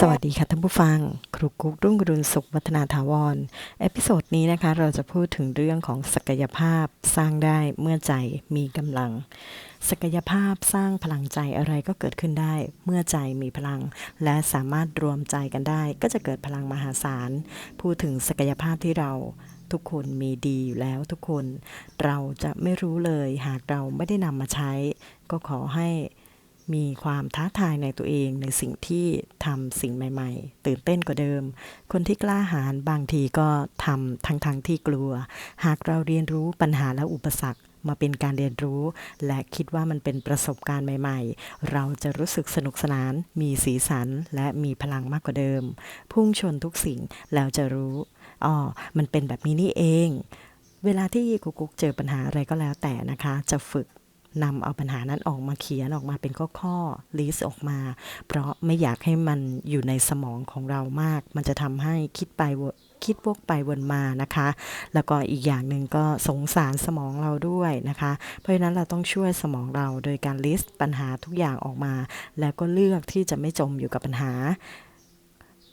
สวัสดีค่ะท่านผู้ฟัง ครูกุ๊กรุ่งรุณสุขวัฒนาถาวร เอพิโซดนี้นะคะเราจะพูดถึงเรื่องของศักยภาพสร้างได้เมื่อใจมีกำลัง ศักยภาพสร้างพลังใจอะไรก็เกิดขึ้นได้ เมื่อใจมีพลัง และสามารถรวมใจกันได้ ก็จะเกิดพลังมหาศาล พูดถึงศักยภาพที่เราทุกคนมีดีอยู่แล้วทุกคน เราจะไม่รู้เลยหากเราไม่ได้นำมาใช้ ก็ขอให้ มีความท้าทายในตัวเองในสิ่งที่ทำสิ่งใหม่ ๆ ตื่นเต้นกว่าเดิม คนที่กล้าหาญบางทีก็ทำทั้งๆที่กลัว หากเราเรียนรู้ปัญหาและอุปสรรคมาเป็นการเรียนรู้ และคิดว่ามันเป็นประสบการณ์ใหม่ ๆ เราจะรู้สึกสนุกสนาน มีสีสัน และมีพลังมากกว่าเดิม พุ่งชนทุกสิ่งแล้วจะรู้อ๋อมันเป็นแบบนี้นี่เอง เวลาที่กุกกุ๊กเจอปัญหาอะไรก็แล้วแต่นะคะ จะฝึก นำเอาปัญหานั้นออกมาเขียนออกมาเป็นข้อๆลิสต์ออกมา เพราะไม่อยากให้มันอยู่ในสมองของเรามาก มันจะทำให้คิดไปคิดวกไปวนมานะคะ แล้วก็อีกอย่างหนึ่งก็สงสารสมองเราด้วยนะคะ เพราะฉะนั้นเราต้องช่วยสมองเราโดยการลิสต์ปัญหาทุกอย่างออกมา แล้วก็เลือกที่จะไม่จมอยู่กับปัญหา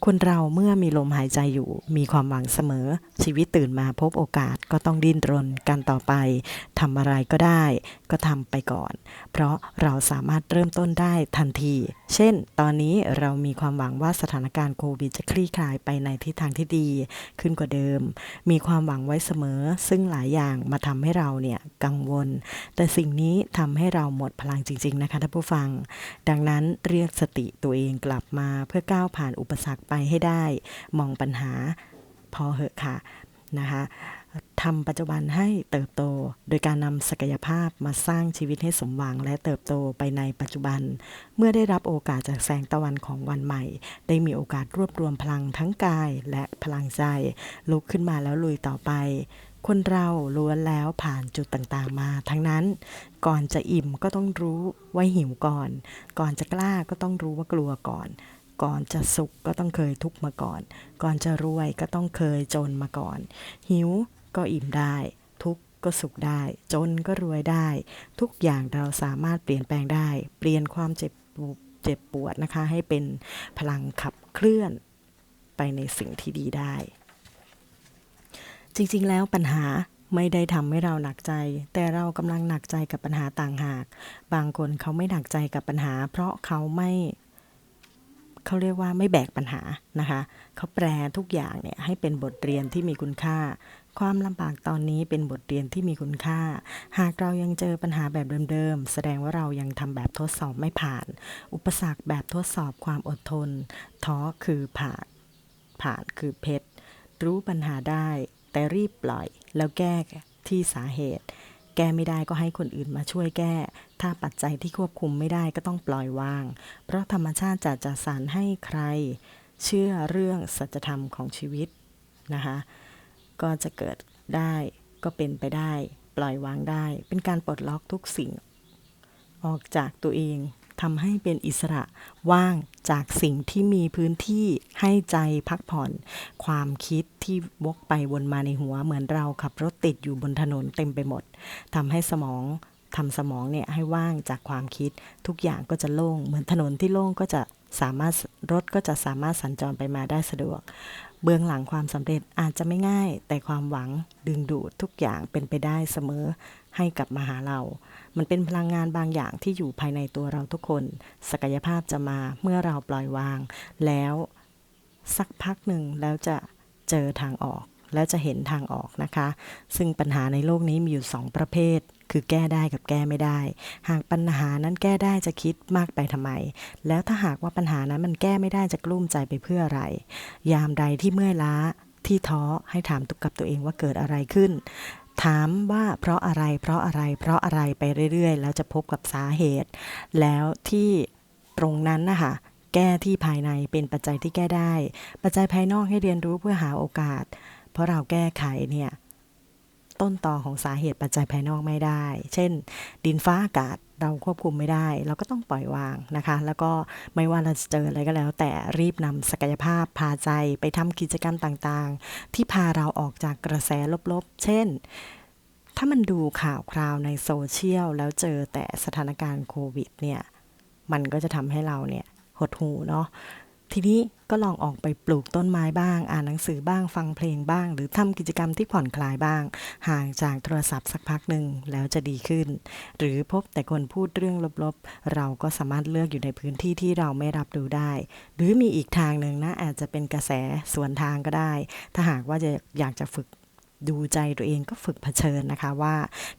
คนเราเมื่อมีลมหายใจอยู่ มีความหวังเสมอ ชีวิตตื่นมาพบโอกาสก็ต้องดิ้นรนกันต่อไป ทำอะไรก็ได้ ก็ทำไปก่อน เพราะเราสามารถเริ่มต้นได้ทันที เช่น ตอนนี้เรามีความหวังว่าสถานการณ์โควิดจะคลี่คลายไปในทิศทางที่ดี ขึ้นกว่าเดิม มีความหวังไว้เสมอ ซึ่งหลายอย่างมาทำให้เราเนี่ยกังวล แต่สิ่งนี้ทำให้เราหมดพลังจริง ๆ นะคะท่านผู้ฟัง ดังนั้นเรียกสติตัวเองกลับมาเพื่อก้าวผ่านอุปสรรคไปให้ได้ มองปัญหาพอเหอะค่ะนะคะ ทำปัจจุบันให้เติบโต โดยการนำศักยภาพมาสร้างชีวิตให้สมหวังและเติบโตไปในปัจจุบัน เมื่อได้รับโอกาสจากแสงตะวันของวันใหม่ ได้มีโอกาสรวบรวมพลังทั้งกายและพลังใจ ลุกขึ้นมาแล้วลุยต่อไป คนเราล้วนแล้วผ่านจุดต่างๆ มาทั้งนั้น ก่อนจะอิ่มก็ต้องรู้ว่าหิวก่อน ก่อนจะกล้าก็ต้องรู้ว่ากลัวก่อนก่อนจะสุขก็ต้องเคยทุกข์มาก่อน ก่อนจะรวยก็ต้องเคยจนมาก่อน หิว ก็อิ่มได้ ทุกก็สุขได้ จนก็รวยได้ ทุกอย่างเราสามารถเปลี่ยนแปลงได้ เปลี่ยนความเจ็บปวดเจ็บปวดนะคะ ให้เป็นพลังขับเคลื่อนไปในสิ่งที่ดีได้ จริงๆ แล้วปัญหาไม่ได้ทำให้เราหนักใจ แต่เรากำลังหนักใจกับปัญหาต่างหาก บางคนเขาไม่หนักใจกับปัญหา เพราะเขาไม่ เขาเรียกว่าไม่แบกปัญหานะคะเขาแปลทุกอย่างเนี่ยให้เป็นบทเรียนที่มีคุณค่า ความลำบากตอนนี้เป็นบทเรียนที่มีคุณค่า หากเรายังเจอปัญหาแบบเดิมๆ แสดงว่าเรายังทำแบบทดสอบไม่ผ่าน อุปสรรคแบบทดสอบความอดทน ท้อคือผ่าน ผ่านคือเพชร รู้ปัญหาได้ แต่รีบปล่อย แล้วแก้ที่สาเหตุ แก้ไม่ได้ก็ให้คนอื่นมาช่วยแก้ ถ้าปัจจัยที่ควบคุมไม่ได้ก็ต้องปล่อยวาง เพราะธรรมชาติจะจัดสรรให้ใคร เชื่อเรื่องสัจธรรมของชีวิตนะคะ ก็จะเกิดได้ก็เป็นไปได้ ปล่อยวางได้ เป็นการปลดล็อกทุกสิ่ง ออกจากตัวเองทำให้เป็นอิสระว่างจากสิ่งที่มีพื้นที่ให้ใจพักผ่อน ความคิดที่วกไปวนมาในหัวเหมือนเราขับรถติดอยู่บนถนนเต็มไปหมดทำให้สมอง ทำสมองเนี่ยให้ว่างจากความคิดทุกอย่างก็จะโล่ง เหมือนถนนที่โล่งก็จะสามารถรถก็จะสามารถสัญจรไปมาได้สะดวก เบื้องหลังความสำเร็จอาจจะไม่ง่าย แต่ความหวังดึงดูดทุกอย่างเป็นไปได้เสมอให้กลับมาหาเรา มันเป็นพลังงานบางอย่างที่อยู่ภายในตัวเราทุกคน ศักยภาพจะมาเมื่อเราปล่อยวาง แล้วสักพักหนึ่งแล้วจะเจอทางออก แล้วจะเห็นทางออกนะคะ ซึ่งปัญหาในโลกนี้มีอยู่สองประเภท คือแก้ได้กับแก้ไม่ได้ หากปัญหานั้นแก้ได้จะคิดมากไปทำไม แล้วถ้าหากว่าปัญหานั้นมันแก้ไม่ได้จะกลุ้มใจไปเพื่ออะไร ยามใดที่เมื่อยล้าที่ท้อให้ถามตุกกับตัวเองว่าเกิดอะไรขึ้น ถามว่าเพราะอะไร เพราะอะไร เพราะอะไรไปเรื่อย ๆ แล้วจะพบกับสาเหตุ แล้วที่ตรงนั้นนะคะแก้ที่ภายในเป็นปัจจัยที่แก้ได้ ปัจจัยภายนอกให้เรียนรู้เพื่อหาโอกาส เพราะเราแก้ไขเนี่ย ต้นต่อของสาเหตุปัจจัยภายนอกไม่ได้ เช่น ดินฟ้าอากาศเราควบคุมไม่ได้ เราก็ต้องปล่อยวางนะคะ แล้วก็ไม่ว่าเราจะเจออะไรก็แล้ว แต่รีบนำศักยภาพพาใจไปทำกิจกรรมต่างๆ ที่พาเราออกจากกระแสลบๆ เช่น ถ้ามันดูข่าวคราวในโซเชียลแล้วเจอแต่สถานการณ์โควิดเนี่ย มันก็จะทำให้เราเนี่ยหดหูเนาะ ทีนี้ก็ลองออกไปปลูกต้นไม้บ้าง อ่านหนังสือบ้างฟังเพลงบ้าง หรือทำกิจกรรมที่ผ่อนคลายบ้าง ห่างจากโทรศัพท์สักพักหนึ่งแล้วจะดีขึ้น หรือพบแต่คนพูดเรื่องลบๆ เราก็สามารถเลือกอยู่ในพื้นที่ที่เราไม่รับรู้ได้ หรือมีอีกทางหนึ่งนะอาจจะเป็นกระแสสวนทางก็ได้ ถ้าหากว่าจะอยากจะฝึกดูใจตัวเองก็ฝึกเผชิญนะคะว่า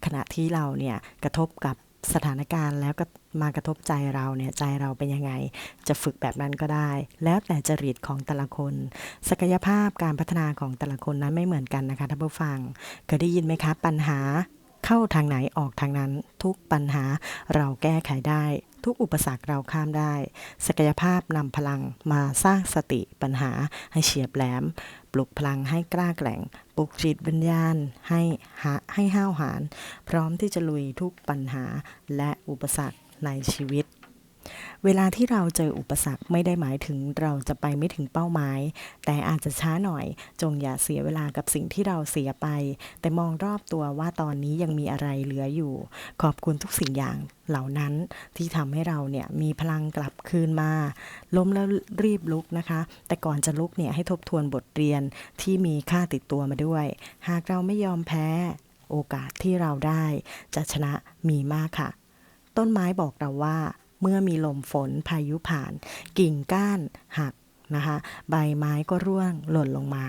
ขณะที่เราเนี่ยกระทบกับ สถานการณ์แล้วก็มากระทบใจเราเนี่ยใจเราเป็นยังไง จะฝึกแบบนั้นก็ได้ แล้วแต่จริตของแต่ละคน ศักยภาพการพัฒนาของแต่ละคนนั้นไม่เหมือนกันนะคะท่านผู้ฟัง เคยได้ยินไหมคะปัญหา เข้าทางไหนออกทางนั้น ทุกปัญหาเราแก้ไขได้ ทุกอุปสรรคเราข้ามได้ ศักยภาพนำพลังมาสร้างสติปัญหาให้เฉียบแหลม ปลุกพลังให้กล้าแกร่ง ปลุกจิตวิญญาณให้หาให้ห้าวหาญพร้อมที่จะลุยทุกปัญหาและอุปสรรคในชีวิต เวลาที่เราเจออุปสรรคไม่ได้หมายถึงเราจะไปไม่ถึงเป้าหมาย แต่อาจจะช้าหน่อย จงอย่าเสียเวลากับสิ่งที่เราเสียไป แต่มองรอบตัวว่าตอนนี้ยังมีอะไรเหลืออยู่ ขอบคุณทุกสิ่งอย่างเหล่านั้นที่ทำให้เราเนี่ยมีพลังกลับคืนมา ล้มแล้วรีบลุกนะคะ แต่ก่อนจะลุกเนี่ยให้ทบทวนบทเรียนที่มีค่าติดตัวมาด้วย หากเราไม่ยอมแพ้โอกาสที่เราได้ จะชนะมีมากค่ะ ต้นไม้บอกเราว่า เมื่อมีลมฝนพายุผ่าน กิ่งก้านหักนะคะ ใบไม้ก็ร่วงหล่นลงมา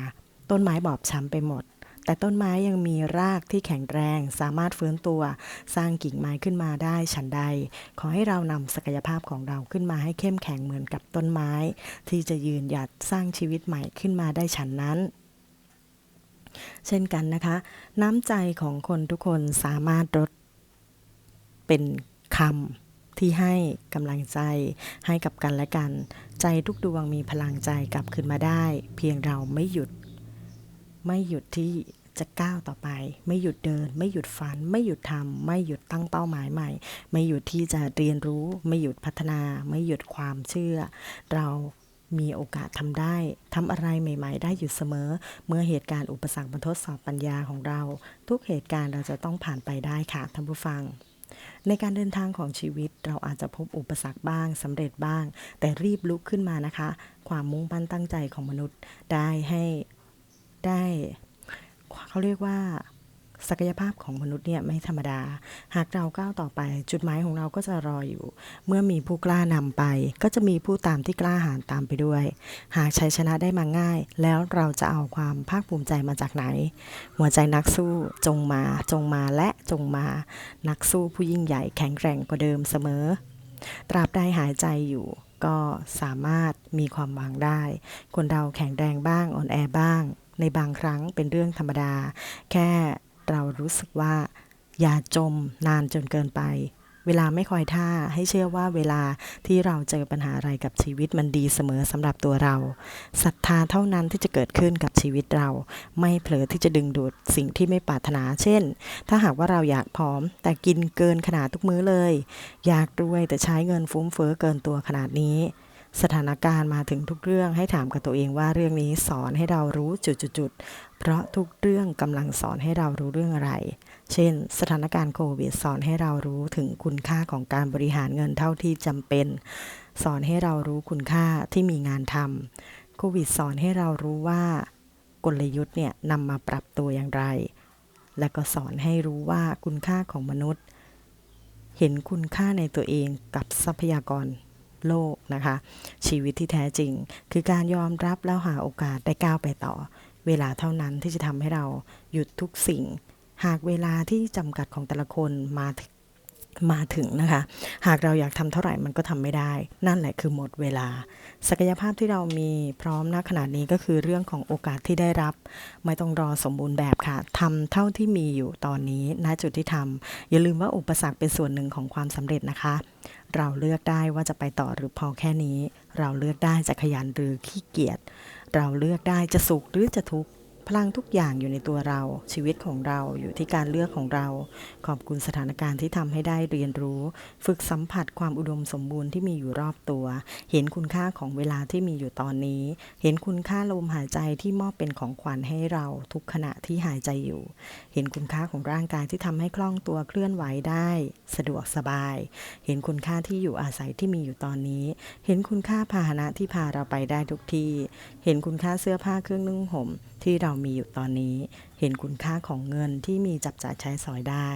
ต้นไม้บอบช้ำไปหมด แต่ต้นไม้ยังมีรากที่แข็งแรง สามารถฟื้นตัว สร้างกิ่งไม้ขึ้นมาได้ฉันใด ขอให้เรานำศักยภาพของเราขึ้นมาให้เข้มแข็งเหมือนกับต้นไม้ ที่จะยืนหยัดสร้างชีวิตใหม่ขึ้นมาได้ฉันนั้นเช่นกันนะคะ น้ำใจของคนทุกคนสามารถลดเป็นคำ ที่ให้กำลังใจให้กับกันและกัน ใจทุกดวงมีพลังใจกลับคืนมาได้ เพียงเราไม่หยุด ไม่หยุดที่จะก้าวต่อไป ไม่หยุดเดิน ไม่หยุดฝัน ไม่หยุดทำไม่หยุดตั้งเป้าหมายใหม่ ไม่หยุดที่จะเรียนรู้ ไม่หยุดพัฒนา ไม่หยุดความเชื่อ เรามีโอกาสทำได้ทำอะไรใหม่ ๆ ได้อยู่เสมอ เมื่อเหตุการณ์อุปสรรคมาทดสอบปัญญาของเรา ทุกเหตุการณ์เราจะต้องผ่านไปได้ค่ะท่านผู้ฟัง ในการเดินทางของชีวิตเราอาจจะพบอุปสรรคบ้างสำเร็จบ้าง แต่รีบลุกขึ้นมานะคะ ความมุ่งมั่นตั้งใจของมนุษย์ได้ให้ได้เขาเรียกว่า ศักยภาพของมนุษย์เนี่ยไม่ธรรมดา หากเราก้าวต่อไป จุดหมายของเราก็จะรออยู่ เมื่อมีผู้กล้านำไป ก็จะมีผู้ตามที่กล้าหาญตามไปด้วย หากชัยชนะได้มาง่าย แล้วเราจะเอาความภาคภูมิใจมาจากไหน หัวใจนักสู้จงมาจงมาและจงมา นักสู้ผู้ยิ่งใหญ่แข็งแกร่งกว่าเดิมเสมอ ตราบใดหายใจอยู่ก็สามารถมีความหวังได้ คนเราแข็งแรงบ้างอ่อนแอบ้าง ในบางครั้งเป็นเรื่องธรรมดา แค่ เรารู้สึกว่า อย่าจมนานจนเกินไป เวลาไม่คอยท่าให้เชื่อว่าเวลาที่เราเจอปัญหาอะไรกับชีวิตมันดีเสมอสำหรับตัวเราศรัทธาเท่านั้นที่จะเกิดขึ้นกับชีวิตเรา ไม่เผลอที่จะดึงดูดสิ่งที่ไม่ปรารถนา เช่น ถ้าหากว่าเราอยากผอม แต่กินเกินขนาดทุกมื้อเลย อยากรวยแต่ใช้เงินฟุ้มเฟ้อเกินตัวขนาดนี้ สถานการณ์มาถึงทุกเรื่องให้ถามกับตัวเองว่าเรื่องนี้สอนให้เรารู้จุดๆๆเพราะทุกเรื่องกำลังสอนให้เรารู้เรื่องอะไร เช่น สถานการณ์โควิดสอนให้เรารู้ถึงคุณค่าของการบริหารเงินเท่าที่จำเป็น สอนให้เรารู้คุณค่าที่มีงานทำโควิดสอนให้เรารู้ว่ากลยุทธ์เนี่ยนำมาปรับตัวอย่างไร และก็สอนให้รู้ว่าคุณค่าของมนุษย์ เห็นคุณค่าในตัวเองกับทรัพยากร โลกนะคะ ชีวิตที่แท้จริง คือการยอมรับแล้วหาโอกาสได้ก้าวไปต่อ เวลาเท่านั้นที่จะทำให้เราหยุดทุกสิ่ง หากเวลาที่จำกัดของแต่ละคนมา มาถึงนะคะ หากเราอยากทำเท่าไหร่มันก็ทำไม่ได้ นั่นแหละคือหมดเวลา ศักยภาพที่เรามีพร้อมณขณะนี้ก็คือเรื่องของโอกาสที่ได้รับ ไม่ต้องรอสมบูรณ์แบบค่ะทำเท่าที่มีอยู่ตอนนี้ณจุดที่ทำอย่าลืมว่าอุปสรรคเป็นส่วนหนึ่งของความสำเร็จนะคะ เราเลือกได้ว่าจะไปต่อหรือพอแค่นี้ เราเลือกได้จะขยันหรือขี้เกียจเราเลือกได้จะสุขหรือจะทุกข์ พลังทุกอย่างอยู่ในตัวเรา ชีวิตของเราอยู่ที่การเลือกของเรา ขอบคุณสถานการณ์ที่ทำให้ได้เรียนรู้ ฝึกสัมผัสความอุดมสมบูรณ์ที่มีอยู่รอบตัว เห็นคุณค่าของเวลาที่มีอยู่ตอนนี้ เห็นคุณค่าลมหายใจที่มอบเป็นของขวัญให้เราทุกขณะที่หายใจอยู่ เห็นคุณค่าของร่างกายที่ทำให้คล่องตัวเคลื่อนไหวได้ สะดวกสบาย เห็นคุณค่าที่อยู่อาศัยที่มีอยู่ตอนนี้ เห็นคุณค่าพาหนะที่พาเราไปได้ทุกที่ เห็นคุณค่าเสื้อผ้าเครื่องนุ่งห่มที่เรามีอยู่ตอนนี้ เห็นคุณค่าของเงินที่มีจับจ่ายใช้สอยได้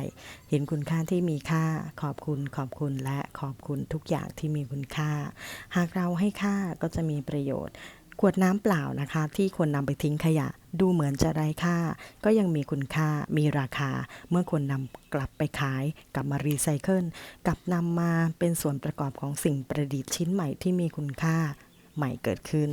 เห็นคุณค่าที่มีค่าขอบคุณขอบคุณและขอบคุณทุกอย่างที่มีคุณค่า หากเราให้ค่าก็จะมีประโยชน์ขวดน้ำเปล่านะคะ ที่คนนำไปทิ้งขยะ ดูเหมือนจะไร้ค่า ก็ยังมีคุณค่ามีราคา เมื่อคนนำกลับไปขายกลับมารีไซเคิลกลับนำมาเป็นส่วนประกอบของสิ่งประดิษฐ์ชิ้นใหม่ที่มีคุณค่าใหม่เกิดขึ้น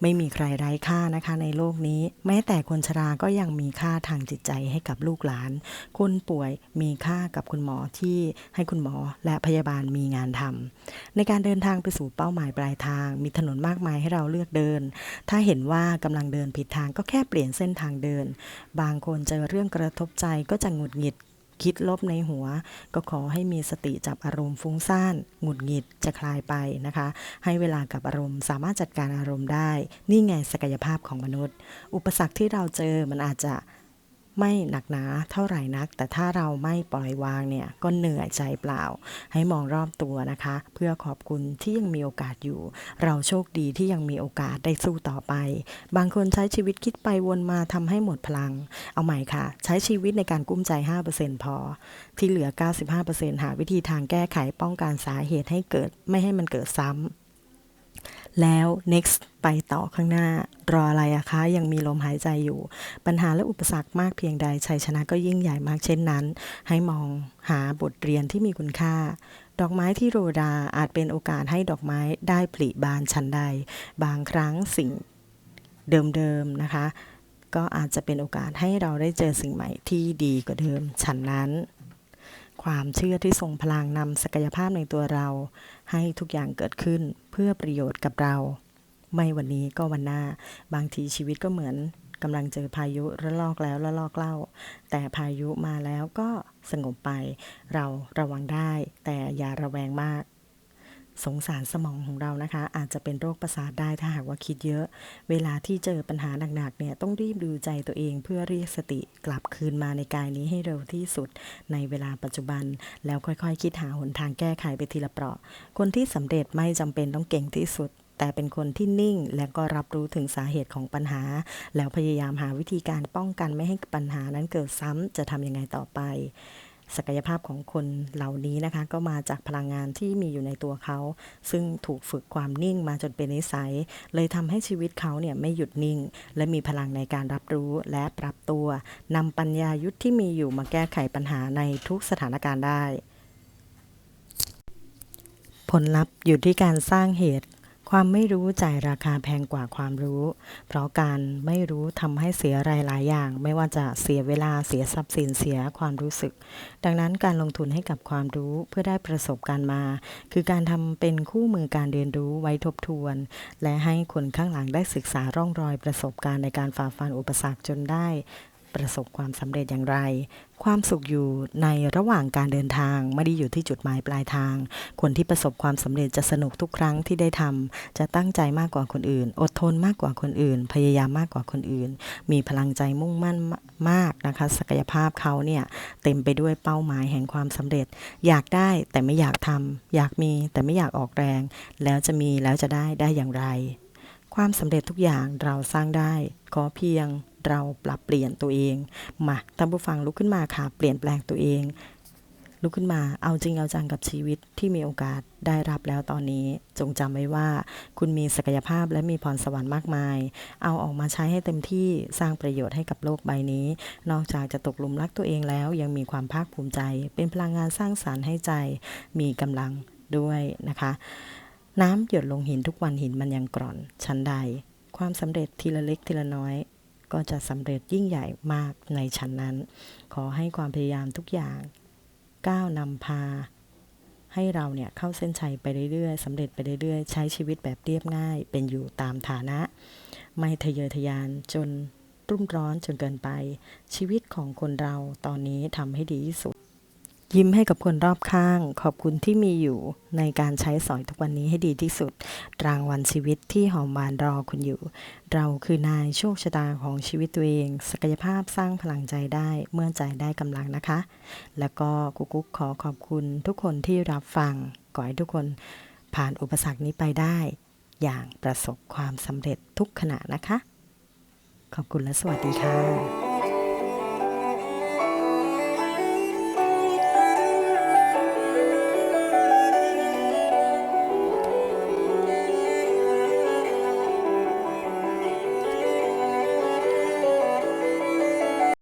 ไม่มีใครไร้ค่านะคะในโลกนี้ แม้แต่คนชราก็ยังมีค่าทางจิตใจให้กับลูกหลาน คนป่วยมีค่ากับคุณหมอที่ให้คุณหมอและพยาบาลมีงานทำในการเดินทางไปสู่เป้าหมายปลายทาง มีถนนมากมายให้เราเลือกเดิน ถ้าเห็นว่ากำลังเดินผิดทางก็แค่เปลี่ยนเส้นทางเดิน บางคนเจอเรื่องกระทบใจก็จะหงุดหงิด คิดลบในหัว ก็ขอให้มีสติจับอารมณ์ฟุ้งซ่านหงุดหงิดจะคลายไปนะคะ ให้เวลากับอารมณ์ สามารถจัดการอารมณ์ได้ นี่ไงศักยภาพของมนุษย์ อุปสรรคที่เราเจอมันอาจจะ ไม่หนักหนาเท่าไหร่นัก แต่ถ้าเราไม่ปล่อยวางเนี่ยก็เหนื่อยใจเปล่า ให้มองรอบตัวนะคะ เพื่อขอบคุณที่ยังมีโอกาสอยู่ เราโชคดีที่ยังมีโอกาสได้สู้ต่อไป บางคนใช้ชีวิตคิดไปวนมาทำให้หมดพลัง เอาใหม่ค่ะ ใช้ชีวิตในการกุ้มใจ 5%พอ ที่เหลือ 95%หาวิธีทางแก้ไขป้องกันสาเหตุให้เกิดไม่ให้มันเกิดซ้ำ แล้ว next ไปต่อข้างหน้ารออะไรอะคะ ยังมีลมหายใจอยู่ ปัญหาและอุปสรรคมากเพียงใดชัยชนะก็ยิ่งใหญ่มากเช่นนั้น ให้มองหาบทเรียนที่มีคุณค่า ดอกไม้ที่โรดาอาจเป็นโอกาสให้ดอกไม้ได้ผลิบานชันใด บางครั้งสิ่งเดิมๆนะคะ ก็อาจจะเป็นโอกาสให้เราได้เจอสิ่งใหม่ที่ดีกว่าเดิมฉันนั้น ความเชื่อที่ทรงพลังนำศักยภาพในตัวเรา ให้ทุกอย่างเกิดขึ้นเพื่อประโยชน์กับเรา ไม่วันนี้ก็วันหน้า บางทีชีวิตก็เหมือนกำลังเจอพายุระลอกแล้วระลอกเล่า แต่พายุมาแล้วก็สงบไป เราระวังได้ แต่อย่าระแวงมาก สงสารสมองของเรานะคะ อาจจะเป็นโรคประสาทได้ถ้าหากว่าคิดเยอะ เวลาที่เจอปัญหาหนักๆเนี่ยต้องรีบดูใจตัวเองเพื่อเรียกสติกลับคืนมาในกายนี้ให้เร็วที่สุดในเวลาปัจจุบัน แล้วค่อยๆ คิดหาหนทางแก้ไขไปทีละเปราะ คนที่สำเร็จไม่จำเป็นต้องเก่งที่สุดแต่เป็นคนที่นิ่งและก็รับรู้ถึงสาเหตุของปัญหา แล้วพยายามหาวิธีการป้องกันไม่ให้ปัญหานั้นเกิดซ้ำจะทำยังไงต่อไป ศักยภาพของคนเหล่านี้นะคะ ก็มาจากพลังงานที่มีอยู่ในตัวเขา ซึ่งถูกฝึกความนิ่งมาจนเป็นนิสัย เลยทำให้ชีวิตเขาเนี่ยไม่หยุดนิ่ง และมีพลังในการรับรู้และปรับตัวนำปัญญายุทธที่มีอยู่มาแก้ไขปัญหาในทุกสถานการณ์ได้ ผลลัพธ์อยู่ที่การสร้างเหตุ ความไม่รู้จ่ายราคาแพงกว่าความรู้ เพราะการไม่รู้ทำให้เสียรายหลายอย่าง ไม่ว่าจะเสียเวลาเสียทรัพย์สินเสียความรู้สึก ดังนั้นการลงทุนให้กับความรู้เพื่อได้ประสบการณ์มา คือการทำเป็นคู่มือการเรียนรู้ไว้ทบทวน และให้คนข้างหลังได้ศึกษาร่องรอยประสบการณ์ในการฝ่าฟันอุปสรรคจนได้ ประสบความสำเร็จอย่างไร ความสุขอยู่ในระหว่างการเดินทางไม่ได้อยู่ที่จุดหมายปลายทาง คนที่ประสบความสำเร็จจะสนุกทุกครั้งที่ได้ทำจะตั้งใจมากกว่าคนอื่น อดทนมากกว่าคนอื่น พยายามมากกว่าคนอื่น มีพลังใจมุ่งมั่นมากนะคะ ศักยภาพเขาเนี่ยเต็มไปด้วยเป้าหมายแห่งความสำเร็จ อยากได้แต่ไม่อยากทำอยากมีแต่ไม่อยากออกแรง แล้วจะมีแล้วจะได้ได้อย่างไร ความสำเร็จทุกอย่างเราสร้างได้ขอเพียง เราปรับเปลี่ยนตัวเอง มาท่านผู้ฟังลุกขึ้นมาค่ะ เปลี่ยนแปลงตัวเอง ลุกขึ้นมา เอาจริงเอาจังกับชีวิตที่มีโอกาสได้รับแล้วตอนนี้ จงจำไว้ว่า คุณมีศักยภาพและมีพรสวรรค์มากมาย เอาออกมาใช้ให้เต็มที่สร้างประโยชน์ให้กับโลกใบนี้ นอกจากจะตกหลุมรักตัวเองแล้ว ยังมีความภาคภูมิใจ เป็นพลังงานสร้างสารรค์ให้ใจ มีกำลังด้วยนะคะ น้ำหยดลงหินทุกวันหินมันยังกร่อนชั้นใด ความสำเร็จทีละเล็กทีละน้อย ก็จะสำเร็จยิ่งใหญ่มากในชั้นนั้น ขอให้ความพยายามทุกอย่างก้าวนำพา ให้เราเนี่ยเข้าเส้นชัยไปเรื่อยๆสำเร็จไปเรื่อยๆ ใช้ชีวิตแบบเรียบง่าย เป็นอยู่ตามฐานะ ไม่ทะเยอทะยานจนรุ่มร้อนจนเกินไป ชีวิตของคนเราตอนนี้ทำให้ดีที่สุด ยิ้มให้กับคนรอบข้าง ขอบคุณที่มีอยู่ในการใช้สอยทุกวันนี้ให้ดีที่สุด รางวัลชีวิตที่หอมหวานรอคุณอยู่ เราคือนายโชคชะตาของชีวิตตัวเอง ศักยภาพสร้างพลังใจได้ เมื่อใจได้กำลังนะคะ แล้วก็กุ๊กกุ๊กขอขอบคุณทุกคนที่รับฟังขอให้ทุกคนผ่านอุปสรรคนี้ไปได้ อย่างประสบความสำเร็จทุกขณะนะคะ ขอบคุณและสวัสดีค่ะ